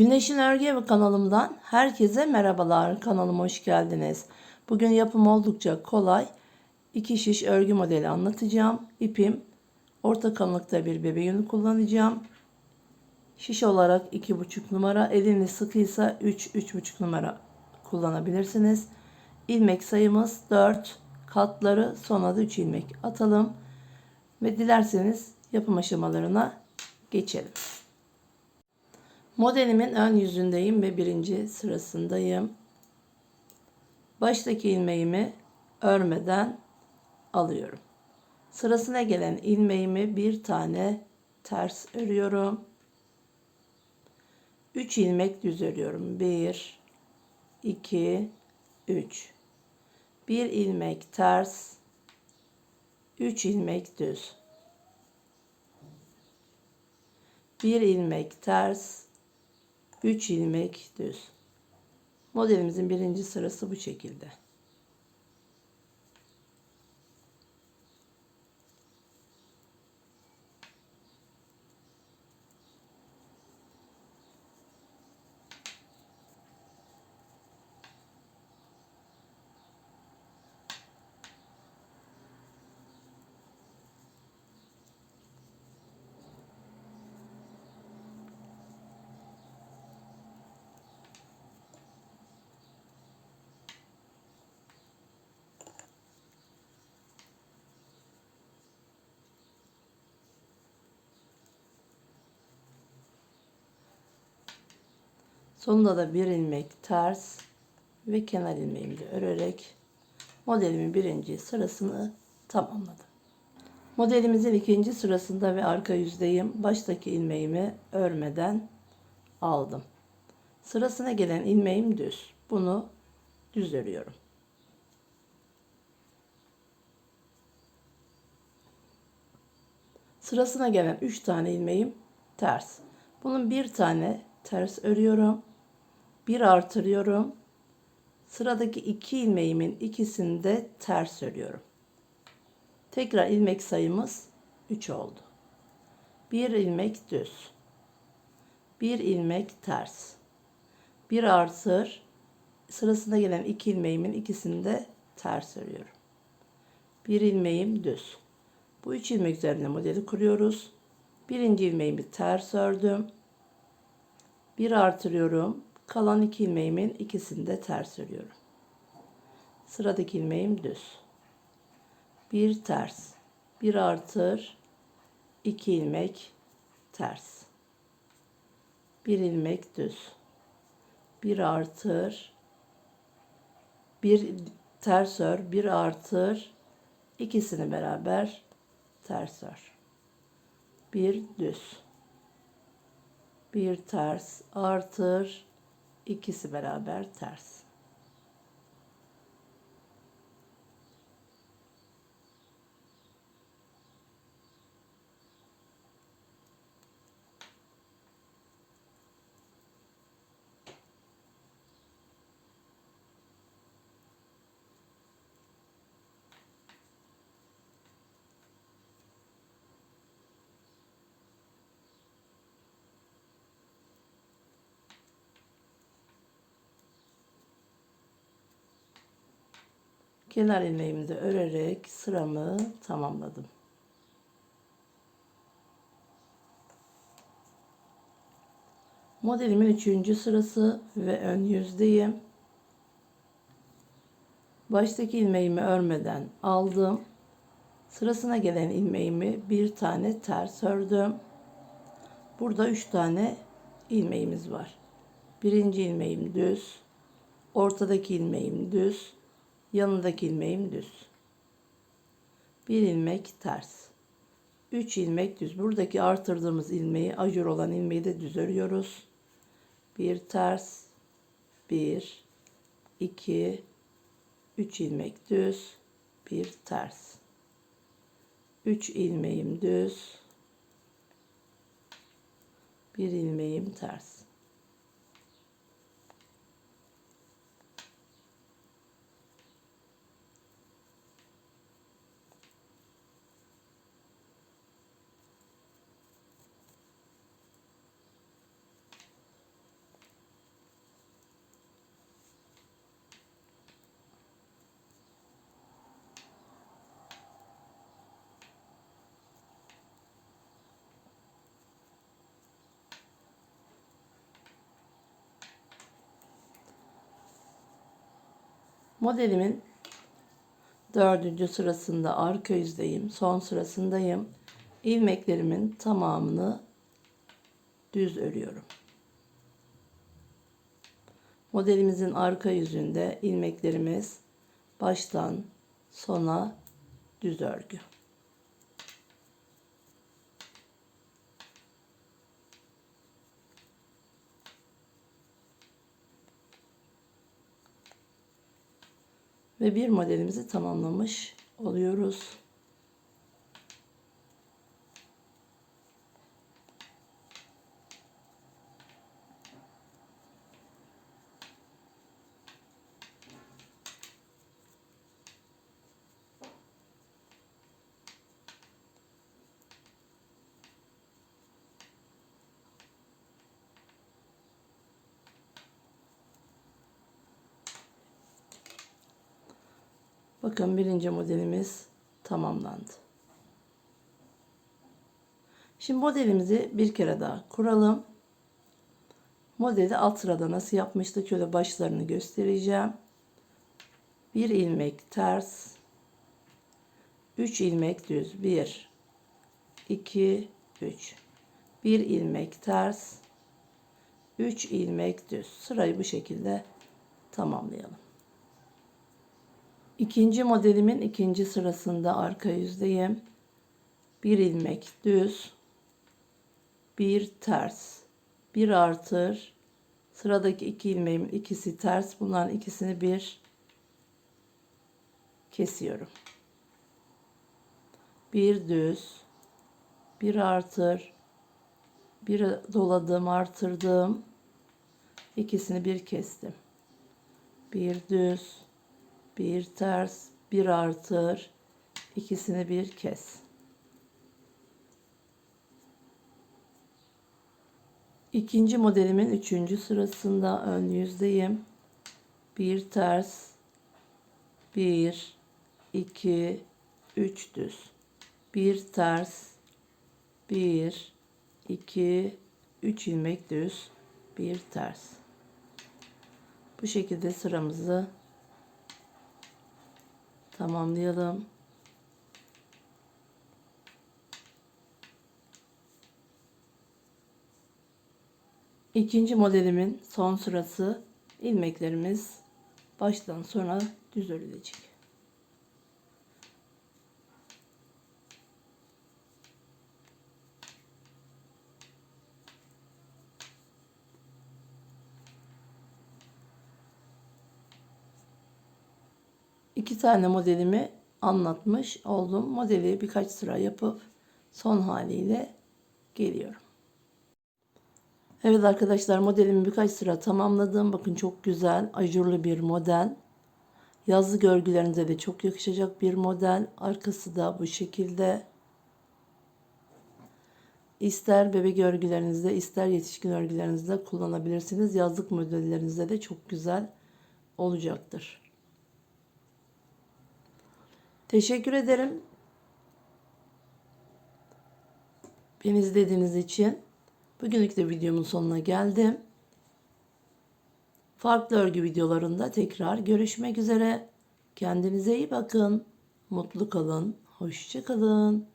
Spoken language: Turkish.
Güneşin Örgü Evi kanalımdan herkese merhabalar. Kanalıma hoş geldiniz. Bugün yapım oldukça kolay. İki şiş örgü modeli anlatacağım. İpim orta kalınlıkta bir bebe yünü kullanacağım. Şiş olarak 2,5 numara, eliniz sıkıysa 3 3,5 numara kullanabilirsiniz. İlmek sayımız 4. Katları sonra da 3 ilmek atalım ve dilerseniz yapım aşamalarına geçelim. Modelimin ön yüzündeyim ve birinci sırasındayım. Baştaki ilmeğimi örmeden alıyorum. Sırasına gelen ilmeğimi bir tane ters örüyorum. 3 ilmek düz örüyorum. 1 2 3 1 ilmek ters 3 ilmek düz 1 ilmek ters 3 ilmek düz. Modelimizin birinci sırası bu şekilde. Sonunda da bir ilmek ters ve kenar ilmeğimi örerek modelimin birinci sırasını tamamladım. Modelimizin ikinci sırasında ve arka yüzdeyim. Baştaki ilmeğimi örmeden aldım. Sırasına gelen ilmeğim düz. Bunu düz örüyorum. Sırasına gelen 3 tane ilmeğim ters. Bunun bir tane ters örüyorum. Bir artırıyorum. Sıradaki iki ilmeğimin ikisini de ters örüyorum. Tekrar ilmek sayımız 3 oldu. Bir ilmek düz. Bir ilmek ters. Bir artır. Sırasında gelen iki ilmeğimin ikisini de ters örüyorum. Bir ilmeğim düz. Bu üç ilmek üzerine modeli kuruyoruz. Birinci ilmeğimi ters ördüm. Bir artırıyorum. Kalan iki ilmeğimin ikisini de ters örüyorum. Sıradaki ilmeğim düz. Bir ters. Bir artır. iki ilmek ters. Bir ilmek düz. Bir artır. Bir ters ör. Bir artır. ikisini beraber ters ör. Bir düz. Bir ters artır. İkisi beraber ters. Kenar ilmeğimi de örerek sıramı tamamladım. Modelimin üçüncü sırası ve ön yüzdeyim. Baştaki ilmeğimi örmeden aldım. Sırasına gelen ilmeğimi bir tane ters ördüm. Burada üç tane ilmeğimiz var. Birinci ilmeğim düz. Ortadaki ilmeğim düz. Yanındaki ilmeğim düz. Bir ilmek ters. 3 ilmek düz. Buradaki artırdığımız ilmeği ajur olan ilmeği de düz örüyoruz. Bir ters. Bir, iki, üç ilmek düz. Bir ters. 3 ilmeğim düz. Bir ilmeğim ters. Modelimin dördüncü sırasında arka yüzdeyim. Son sırasındayım. İlmeklerimin tamamını düz örüyorum. Modelimizin arka yüzünde ilmeklerimiz baştan sona düz örgü. Ve bir modelimizi tamamlamış oluyoruz. Bakın birinci modelimiz tamamlandı. Şimdi modelimizi bir kere daha kuralım. Modeli alt sırada nasıl yapmıştık? Şöyle başlarını göstereceğim. Bir ilmek ters. 3 ilmek düz. 1 2 3 1 ilmek ters. 3 ilmek düz. Sırayı bu şekilde tamamlayalım. İkinci modelimin ikinci sırasında arka yüzdeyim. Bir ilmek düz, bir ters, bir artır. Sıradaki iki ilmeğimin ikisi ters. Bunların ikisini bir kesiyorum. Bir düz, bir artır, bir doladım, artırdım. İkisini bir kestim. Bir düz, bir ters, bir artır, ikisini bir kes. İkinci modelimin üçüncü sırasında ön yüzdeyim. Bir ters, bir, iki, üç düz. Bir ters, bir, iki, üç ilmek düz, bir ters. Bu şekilde sıramızı tamamlayalım. İkinci modelimin son sırası ilmeklerimiz baştan sona düz örülecek. İki tane modelimi anlatmış oldum. Modeli birkaç sıra yapıp son haliyle geliyorum. Evet arkadaşlar modelimi birkaç sıra tamamladım. Bakın çok güzel ajurlu bir model. Yazlı görgülerinize de çok yakışacak bir model. Arkası da bu şekilde. İster bebek örgülerinizde ister yetişkin örgülerinizde kullanabilirsiniz. Yazlık modellerinizde de çok güzel olacaktır. Teşekkür ederim. Beni izlediğiniz için. Bugünlük de videomun sonuna geldim. Farklı örgü videolarında tekrar görüşmek üzere. Kendinize iyi bakın. Mutlu kalın. Hoşça kalın.